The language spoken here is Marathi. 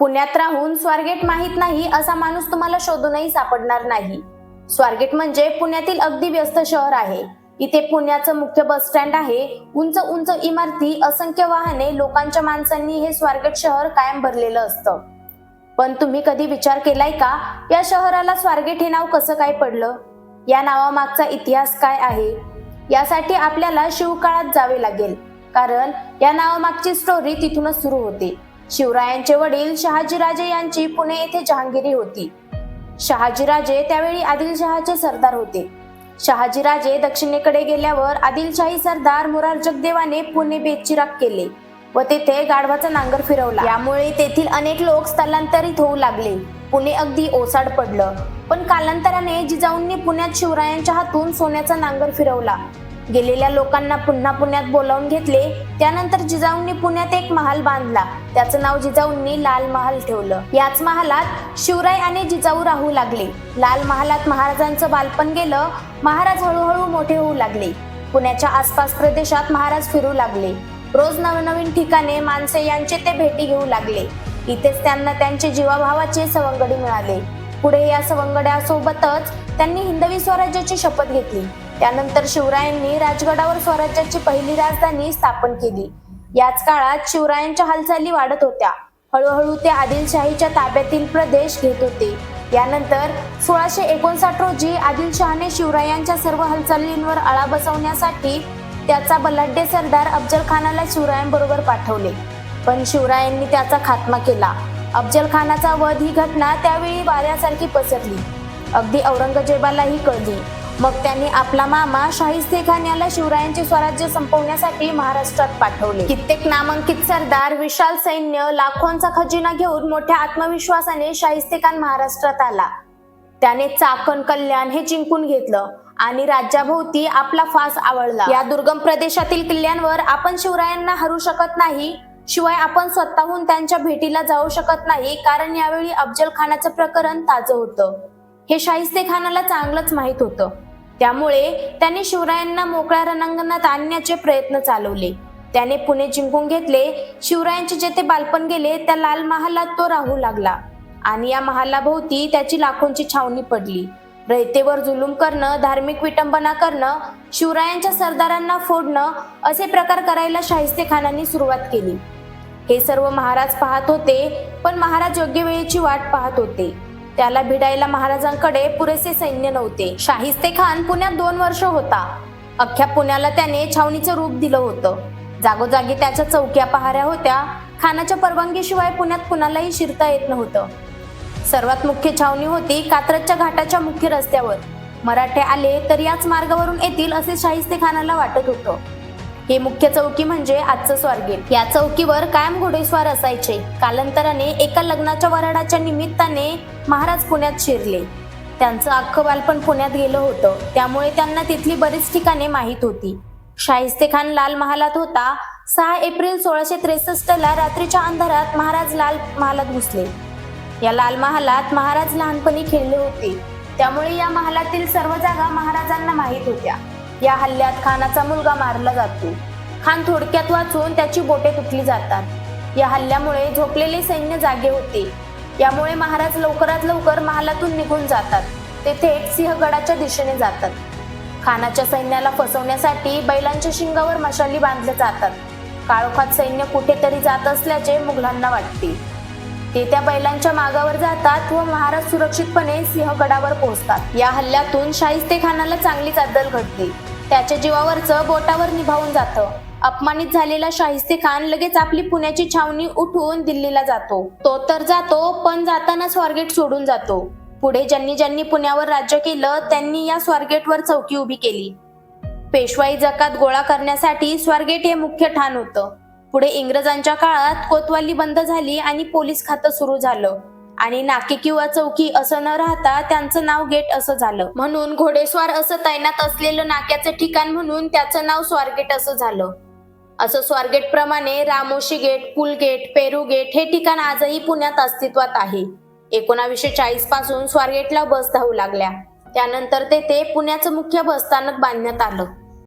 पुण्यात राहून स्वारगेट माहीत नाही असा माणूस तुम्हाला शोधूनही सापडणार नाही. स्वारगेट म्हणजे पुण्यातील अगदी व्यस्त शहर आहे. इथे पुण्याचं मुख्य बस स्टँड आहे. उंच उंच इमारती असंख्य वाहने लोकांच्या माणसांनी हे स्वारगेट शहर कायम भरलेलं असतं. पण तुम्ही कधी विचार केलाय का या शहराला स्वारगेट हे नाव कसं काय पडलं? या नावामागचा इतिहास काय आहे? यासाठी आपल्याला शिवकाळात जावे लागेल. कारण या नावामागची स्टोरी तिथूनच सुरू होते. शिवरायांचे वडील शहाजीराजे यांची पुणे येथे जहांगिरी होती. शहाजीराजे त्यावेळी आदिलशहाचे सरदार होते. शहाजीराजे दक्षिणेकडे गेल्यावर आदिलशाही सरदार मुरार जगदेवाने पुणे बेचिराग केले व तेथे गाढवाचा नांगर फिरवला. यामुळे तेथील अनेक लोक स्थलांतरित होऊ लागले. पुणे अगदी ओसाड पडलं. पण कालांतराने जिजाऊंनी पुण्यात शिवरायांच्या हातून सोन्याचा नांगर फिरवला. गेलेल्या लोकांना पुन्हा पुण्यात बोलावून घेतले. त्यानंतर जिजाऊंनी पुण्यात एक महाल बांधला. त्याचं नाव जिजाऊंनी लाल महाल ठेवलं. याच महालात शिवराय आणि जिजाऊ राहू लागले. लाल महालात महाराजांचं बालपण गेलं. महाराज हळूहळू मोठे होऊ लागले. पुण्याच्या आसपास प्रदेशात महाराज फिरू लागले. रोज नवनवीन ठिकाणे माणसे यांचे ते भेटी घेऊ लागले. इथेच त्यांना त्यांचे जीवाभावाचे सवंगडी मिळाले. पुढे या सवंगड्यासोबतच त्यांनी हिंदवी स्वराज्याची शपथ घेतली. त्यानंतर शिवरायांनी राजगडावर स्वराज्याची पहिली राजधानी स्थापन केली. याच काळात शिवरायांच्या हालचाली वाढत होत्या. हळूहळू ते आदिलशाहीच्या ताब्यातील प्रदेश घेत होते. यानंतर सोळाशे एकोणसाठ रोजी आदिलशहाने शिवरायांच्या सर्व हालचालींवर आळा बसवण्यासाठी त्याचा बलाढ्य सरदार अफजल खानाला शिवरायांबरोबर पाठवले. पण शिवरायांनी त्याचा खात्मा केला. अफजल खानाचा वध ही घटना त्यावेळी वाऱ्यासारखी पसरली. अगदी औरंगजेबालाही कळली. मग त्यांनी आपला मामा शाहिस्ते खान याला शिवरायांचे स्वराज्य संपवण्यासाठी महाराष्ट्रात पाठवले. कित्येक नामांकित सरदार विशाल सैन्य लाखोंचा खजिना घेऊन मोठ्या आत्मविश्वासाने शाहिस्ते खान महाराष्ट्रात आला. त्याने चाकण कल्याण हे जिंकून घेतलं आणि राज्याभोवती आपला फास आवळला. या दुर्गम प्रदेशातील किल्ल्यांवर आपण शिवरायांना हरू शकत नाही शिवाय आपण स्वतःहून त्यांच्या भेटीला जाऊ शकत नाही कारण यावेळी अफजल खानाचं प्रकरण ताजं होतं. हे शाहिस्ते खानाला चांगलंच माहीत होतं. त्यामुळे त्यांनी शिवरायांना मोकळ्या रणांगणात आणण्याचे प्रयत्न चालवले. त्याने पुणे जिंकून घेतले. शिवरायांचे जेथे बालपण गेले त्या लाल महालात तो राहू लागला. आणि या महालाभोवती त्याची लाखोंची छावणी पडली. रयतेवर जुलूम करणं धार्मिक विटंबना करणं शिवरायांच्या सरदारांना फोडणं असे प्रकार करायला शाहिस्ते खानांनी सुरुवात केली. हे सर्व महाराज पाहत होते पण महाराज योग्य वेळेची वाट पाहत होते. त्याला भिडायला महाराजांकडे पुरेसे सैन्य नव्हते. शाहिस्ते खान पुण्यात दोन वर्ष होता. अख्ख्या पुण्याला त्याने छावणीचं रूप दिलं होतं. जागोजागी त्याच्या चौक्या पहाऱ्या होत्या. खानाच्या परवानगीशिवाय पुण्यात कुणालाही शिरता येत नव्हतं. सर्वात मुख्य छावणी होती कात्रजच्या घाटाच्या मुख्य रस्त्यावर. मराठे आले तर याच मार्गावरून येतील असे शाहिस्ते खानाला वाटत होतं. हे मुख्य चौकी म्हणजे आजचं स्वारगेट या चौकीवर कायम घोडेस्वार असायचे. कालांतराने एका लग्नाच्या वराडाच्या निमित्ताने महाराज पुण्यात शिरले. त्यांचं अख्खं बालपण पुण्यात गेलं होतं. त्यामुळे त्यांना तिथली बरीच ठिकाणे माहीत होती. शाहिस्ते खान लाल महालात होता. सहा एप्रिल सोळाशे त्रेसष्ट ला रात्रीच्या अंधारात महाराज लाल महालात घुसले. या लाल महालात महाराज लहानपणी खेळले होते. त्यामुळे या महालातील सर्व जागा महाराजांना माहीत होत्या. या हल्ल्यात खानाचा मुलगा मारला जातो. खान थोडक्यात वाचून त्याची बोटे तुटली जातात. या हल्ल्यामुळे झोपलेले सैन्य जागे होते. यामुळे महाराज लवकरात लवकर महालातून निघून जातात. ते थेट सिंहगडाच्या दिशेने जातात. खानाच्या सैन्याला फसवण्यासाठी बैलांच्या शिंगावर मशाली बांधल्या जातात. काळोखात सैन्य कुठेतरी जात असल्याचे मुघलांना वाटते. ते त्या बैलांच्या मागावर जातात व महाराज सुरक्षितपणे सिंहगडावर पोहोचतात. या हल्ल्यातून शाहिस्ते खानाला चांगलीच अद्दल घडते. त्याच्या जीवावरचं बोटावर निभावून जातं. अपमानित झालेला शाहिस्ते खान लगेच आपली पुण्याची छावणी उठवून दिल्लीला जातो. तो तर जातो पण जाताना स्वारगेट सोडून जातो. पुढे ज्यांनी ज्यांनी पुण्यावर राज्य केलं त्यांनी या स्वारगेटवर चौकी उभी केली. पेशवाई जकात गोळा करण्यासाठी स्वारगेट हे मुख्य ठाण होतं. पुढे इंग्रजांच्या काळात कोतवाली बंद झाली आणि पोलीस खातं सुरू झालं. आणि नाके किंवा चौकी असं न राहता त्यांचं नाव गेट असं झालं. म्हणून घोडेस्वार असं तैनात असलेलं नाक्याचं ठिकाण म्हणून त्याचं नाव स्वारगेट असं झालं. असं स्वारगेट प्रमाणे रामोशी गेट पुलगेट पेरू गेट हे ठिकाण आजही पुण्यात अस्तित्वात आहे. एकोणावीसशे चाळीसपासून स्वारगेटला बस धावू लागल्या. त्यानंतर तेथे पुण्याचं मुख्य बसस्थानक बांधण्यात आलं.